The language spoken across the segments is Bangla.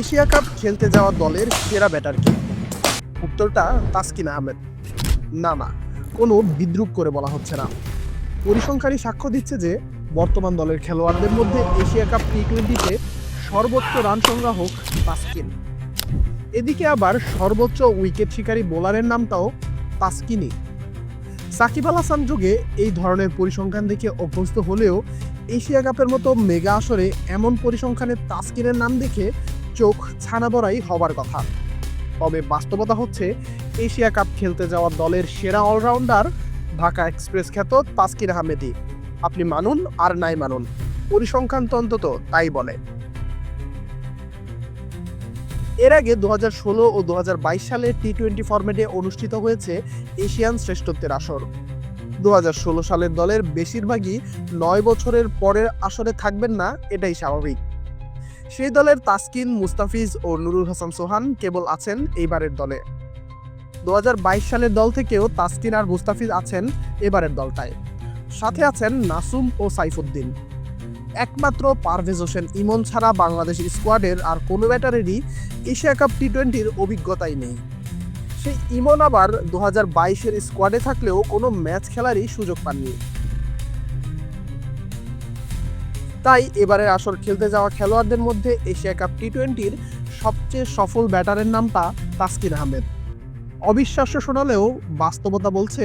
এশিয়া কাপ খেলতে যাওয়া দলের সেরা ব্যাটার কে? উত্তরটা তাসকিন আহমেদ। না না, কোনো বিদ্রুপ করে বলা হচ্ছে না। পরিসংখ্যানই সাক্ষ্য দিচ্ছে যে, বর্তমান দলের খেলোয়াড়দের মধ্যে এশিয়া কাপ টি টোয়েন্টিতে সর্বোচ্চ রান সংগ্রাহক তাসকিন। এদিকে আবার সর্বোচ্চ উইকেট শিকারী বোলারের নামটাও তাসকিনই। সাকিব আল হাসান যুগে এই ধরনের পরিসংখ্যান দেখে অভ্যস্ত হলেও এশিয়া কাপের মতো মেগা আসরে এমন পরিসংখ্যানে তাসকিনের নাম দেখে চোখ ছানা বড়াই হবার কথা। তবে বাস্তবতা হচ্ছে, এশিয়া কাপ খেলতে যাওয়া দলের সেরা অলরাউন্ডার ঢাকা এক্সপ্রেস খ্যাত তাসকিন আহমেদি আপনি মানুন আর নাই মানুন, পরিসংখ্যান অন্তত তাই বলে। এর আগে দু হাজার ষোলো ও দু সালে টি টোয়েন্টি ফরম্যাটে অনুষ্ঠিত হয়েছে এশিয়ান শ্রেষ্ঠত্বের আসর। দু হাজার ষোলো সালের দলের বেশিরভাগই নয় বছরের পরের আসরে থাকবেন না, এটাই স্বাভাবিক। সেই দলের তাসকিন মুস্তাফিজ ও নুরুল হাসান সোহান কেবল আছেন এইবারের দলে। দু হাজার বাইশ সালের দল থেকেও তাসকিন আর মুস্তাফিজ আছেন এবারের দলটায়। সাথে আছেন নাসুম ও সাইফুদ্দিন। একমাত্র পারভেজ হোসেন ইমন ছাড়া বাংলাদেশ স্কোয়াডের আর কোনো ব্যাটারেরই এশিয়া কাপ টি টোয়েন্টির অভিজ্ঞতাই নেই। সেই ইমন আবার দু হাজার স্কোয়াডে থাকলেও কোনো ম্যাচ খেলারই সুযোগ পাননি। তাই এবারের আসর খেলতে যাওয়া খেলোয়াড়দের মধ্যে এশিয়া কাপ টি টোয়েন্টির সবচেয়ে সফল ব্যাটারের নামটা তাসকিন আহমেদ। অবিশ্বাস্য শোনালেও বাস্তবতা বলছে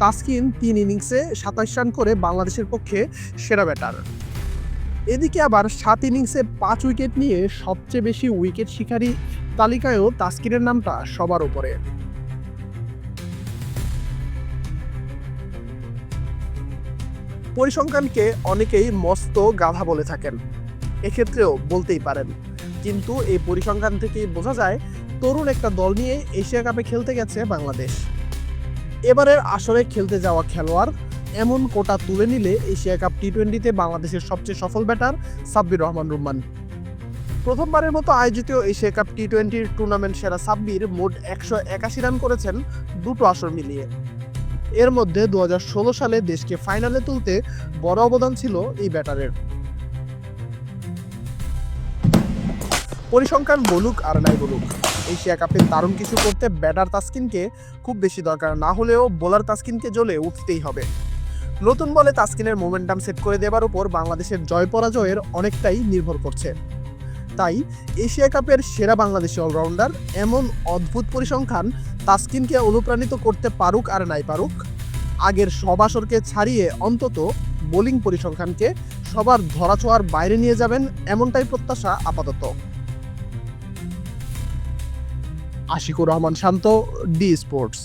তাসকিন তিন ইনিংসে সাতাশ রান করে বাংলাদেশের পক্ষে সেরা ব্যাটার। এদিকে আবার সাত ইনিংসে পাঁচ উইকেট নিয়ে সবচেয়ে বেশি উইকেট শিকারী তালিকায়ও তাসকিনের নামটা সবার উপরে। পরিসংখ্যানকে অনেকেই মস্ত গাধা বলে থাকেন। এক্ষেত্রেও বলতেই পারেন। কিন্তু এই পরিসংখ্যান থেকেই বোঝা যায়, তরুণ একটা দল নিয়ে এশিয়া কাপে খেলতে গেছে বাংলাদেশ। এবারের আসরে খেলতে যাওয়া খেলোয়াড়, এমন কোটা তুলে নিলে এশিয়া কাপ টি টোয়েন্টিতে বাংলাদেশের সবচেয়ে সফল ব্যাটার সাব্বির রহমান রুম্মান। প্রথমবারের মতো আয়োজিত এশিয়া কাপ টি টোয়েন্টির টুর্নামেন্ট সেরা সাব্বির মোট একশো একাশি রান করেছেন দুটো আসর মিলিয়ে। এর মধ্যে দু হাজার ষোলো সালে দেশকে ফাইনালে তুলতে বড় অবদান ছিল এই ব্যাটারের। পরিসংখ্যান বলুক আর নাই বলুক, এশিয়া কাপে দারুণ কিছু করতে ব্যাটার তাসকিনকে খুব বেশি দরকার, না হলেও বোলার তাস্কিনকে জ্বলে উঠতেই হবে। নতুন বলে তাসকিনের মোমেন্টাম সেট করে দেবার উপর বাংলাদেশের জয় পরাজয়ের অনেকটাই নির্ভর করছে। তাই এশিয়া কাপের সেরা বাংলাদেশি অলরাউন্ডার এমন অদ্ভুত পরিসংখ্যান তাসকিনকে অনুপ্রাণিত করতে পারুক আর নাই পারুক, আগের সবাসরকে ছাড়িয়ে অন্তত বোলিং পরিসংখ্যানকে সবার ধরাছোঁয়ার বাইরে নিয়ে যাবেন এমনটাই প্রত্যাশা আপাতত। Ashikur Rahman Shanto, D sports.